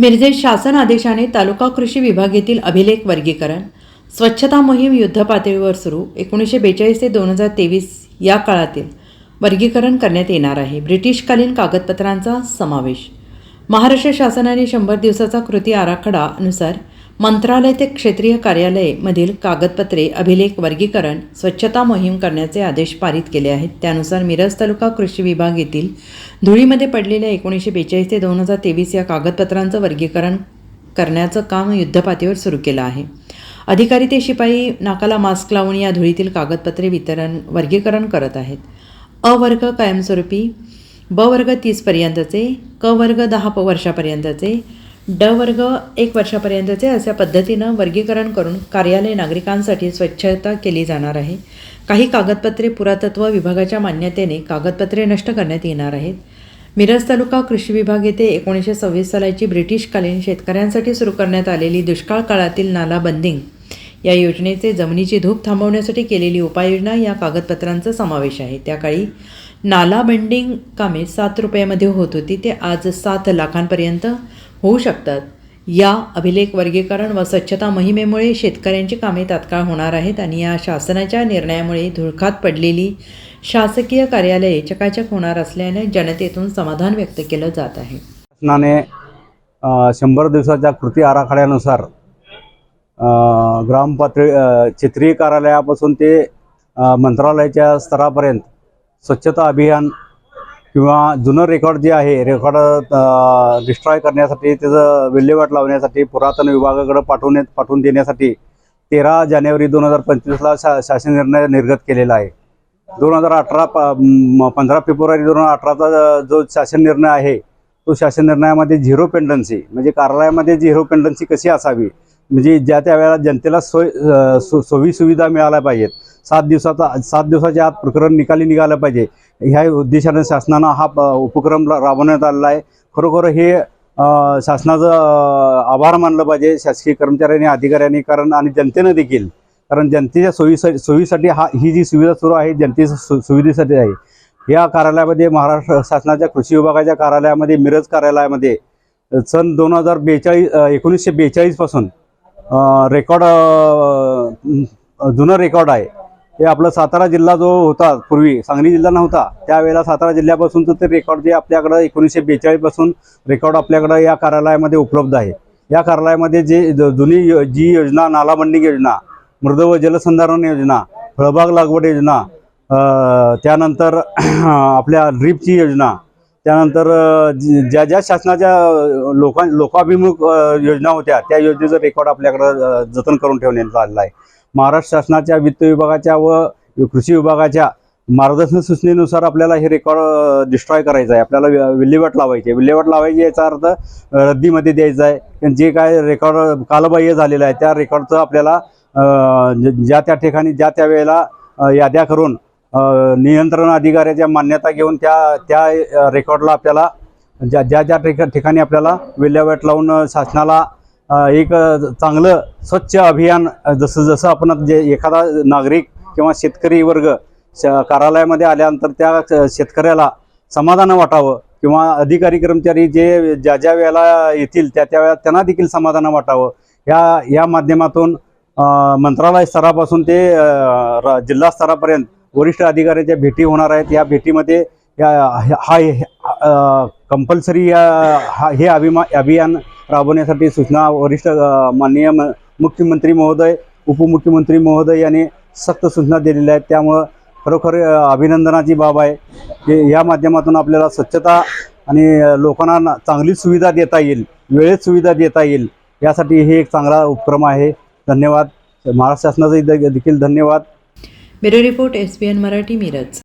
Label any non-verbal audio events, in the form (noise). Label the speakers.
Speaker 1: मिरजेत शासन आदेशाने तालुका कृषी विभाग येथील अभिलेख वर्गीकरण स्वच्छता मोहीम युद्धपातळीवर सुरू एकोणीसशे बेचाळीस ते दोन हजार तेवीस या काळातील वर्गीकरण करण्यात येणार आहे. ब्रिटिशकालीन कागदपत्रांचा समावेश. महाराष्ट्र शासनाने शंभर दिवसाचा कृती आराखडा अनुसार मंत्रालय ते क्षेत्रीय कार्यालय मधील कागदपत्रे अभिलेख वर्गीकरण स्वच्छता मोहीम करण्याचे आदेश पारित केले आहेत. त्यानुसार मिरज तालुका कृषी विभाग येथील धुळीमध्ये पडलेल्या एकोणीसशे बेचाळीस ते दोन हजार तेवीस या कागदपत्रांचं वर्गीकरण करण्याचं काम युद्धपातळीवर सुरू केलं आहे. अधिकारी ते शिपाई नाकाला मास्क लावून या धुळीतील कागदपत्रे वितरण वर्गीकरण करत आहेत. अ वर्ग कायमस्वरूपी ब वर्ग तीसपर्यंतचे क वर्ग दहा प वर्षापर्यंतचे ड वर्ग एक वर्षापर्यंतचे अशा पद्धतीनं वर्गीकरण करून कार्यालय नागरिकांसाठी स्वच्छता केली जाणार आहे. काही कागदपत्रे पुरातत्व विभागाच्या मान्यतेने कागदपत्रे नष्ट करण्यात येणार आहेत. मिरज तालुका कृषी विभाग येथे एकोणीसशे सव्वीस सालाची ब्रिटिशकालीन शेतकऱ्यांसाठी सुरू करण्यात आलेली दुष्काळ काळातील नाला बंदिंग या योजनेचे जमिनीची धूप थांबवण्यासाठी केलेली उपाययोजना या कागदपत्रांचा समावेश आहे. त्याकाळी नाला बंडिंग कामे सात रुपयामध्ये होत होती. ते आज सात लाखांपर्यंत होऊ शकतात. या अभिलेख वर्गीकरण व स्वच्छता मोहिमेमुळे शेतकऱ्यांची कामे तात्काळ होणार आहेत आणि या शासनाच्या निर्णयामुळे धुळखात पडलेली शासकीय कार्यालये चकाचक होणार असल्याने जनतेतून समाधान व्यक्त केलं जात आहे.
Speaker 2: शासनाने शंभर दिवसाच्या कृती आराखड्यानुसार ग्रामपातळी क्षेत्रीय कार्यालयापासून ते मंत्रालयाच्या स्तरापर्यंत स्वच्छता अभियान किंवा जुनं रेकॉर्ड जे आहे रेकॉर्ड डिस्ट्रॉय करण्यासाठी त्याचं विल्हेवाट लावण्यासाठी पुरातन विभागाकडे पाठवण्यात पाठवून देण्यासाठी तेरा जानेवारी दोन हजार पंचवीसला शा शासन निर्णय निर्गत केलेला आहे. दोन हजार अठरा प पंधरा फेब्रुवारी दोन हजार अठराचा जो शासन निर्णय आहे तो शासन निर्णयामध्ये झिरो पेंडन्सी म्हणजे कार्यालयामध्ये झिरो पेंडन्सी कशी असावी? म्हणजे ज्या त्या वेळेला जनतेला सोय सो सोयी सुविधा मिळाल्या पाहिजेत सात दिवसाचा सात दिवसाच्या आत प्रकरण निकाली निघालं पाहिजे. ह्या उद्देशाने शासनानं हा प- उपक्रम राबवण्यात आलेला आहे. खरोखर हे शासनाचं आभार मानलं पाहिजे शासकीय कर्मचाऱ्यांनी अधिकाऱ्यांनी कारण आणि जनतेनं देखील. कारण जनतेच्या सोयीसाठी सोयीसाठी हा ही जी सुविधा सुरू आहे जनतेच्या सु सुविधेसाठी आहे. या कार्यालयामध्ये महाराष्ट्र शासनाच्या कृषी विभागाच्या कार्यालयामध्ये मिरज कार्यालयामध्ये सन दोन हजार बेचाळीस एकोणीसशे बेचाळीसपासून रेकॉर्ड जुनं रेकॉर्ड आहे. हे आपला सातारा जिल्हा जो होता पूर्वी सांगली जिल्हा नव्हता त्यावेळेला सातारा जिल्ह्यापासूनचं ते रेकॉर्ड जे आपल्याकडं एकोणीसशे बेचाळीसपासून रेकॉर्ड आपल्याकडं या कार्यालयामध्ये उपलब्ध आहे. या कार्यालयामध्ये जे जुनी जी योजना नालाबंडिंग योजना मृद व जलसंधारण योजना फळबाग लागवड योजना त्यानंतर (clears throat) आपल्या ड्रीपची योजना त्यानंतर ज्या ज्या शासनाच्या लोकां लोकाभिमुख योजना होत्या त्या योजनेचं रेकॉर्ड आपल्याकडं जतन करून ठेवण्यात आलेलं आहे. महाराष्ट्र शासनाच्या वित्त विभागाच्या व कृषी विभागाच्या मार्गदर्शन सूचनेनुसार आपल्याला हे रेकॉर्ड डिस्ट्रॉय करायचं आहे. आपल्याला विल्हेवाट लावायची आहे. विल्हेवाट लावायची याचा अर्थ रद्दीमध्ये द्यायचा आहे. आणि जे काय रेकॉर्ड कालबाह्य झालेलं आहे त्या रेकॉर्डचं आपल्याला ज- ज्या त्या ठिकाणी ज्या त्या वेळेला याद्या करून नियंत्रण अधिकाऱ्याच्या मान्यता घेऊन त्या त्या रेकॉर्डला आपल्याला ज्या ज्या ज्या ठिका ठिकाणी आपल्याला विल्हेवाट लावून शासनाला एक चांगलं स्वच्छ अभियान जसं जसं आपण जे एखादा नागरिक किंवा शेतकरी वर्ग श- कार्यालयामध्ये आल्यानंतर त्या शेतकऱ्याला समाधान वाटावं किंवा अधिकारी कर्मचारी जे ज्या ज्या वेळेला येतील त्या त्या वेळेला त्यांना देखील समाधान वाटावं. या या माध्यमातून मंत्रालय स्तरापासून ते र- जिल्हा स्तरापर्यंत वरिष्ठ अधिकाऱ्याच्या भेटी होणार आहेत या भेटीमध्ये या हा कंपल्सरी या हा हे अभिमा अभियान राबवण्यासाठी सूचना वरिष्ठ माननीय म- मुख्यमंत्री महोदय उपमुख्यमंत्री महोदय यांनी सक्त सूचना दिलेल्या आहेत. त्यामुळं खरोखर अभिनंदनाची बाब आहे की या माध्यमातून आपल्याला स्वच्छता आणि लोकांना चांगली सुविधा देता येईल वेळेत सुविधा देता येईल यासाठी हे एक चांगला उपक्रम आहे. धन्यवाद. महाराष्ट्र शासनाचा देखील धन्यवाद.
Speaker 1: Bureau report S B N Marathi Miraj.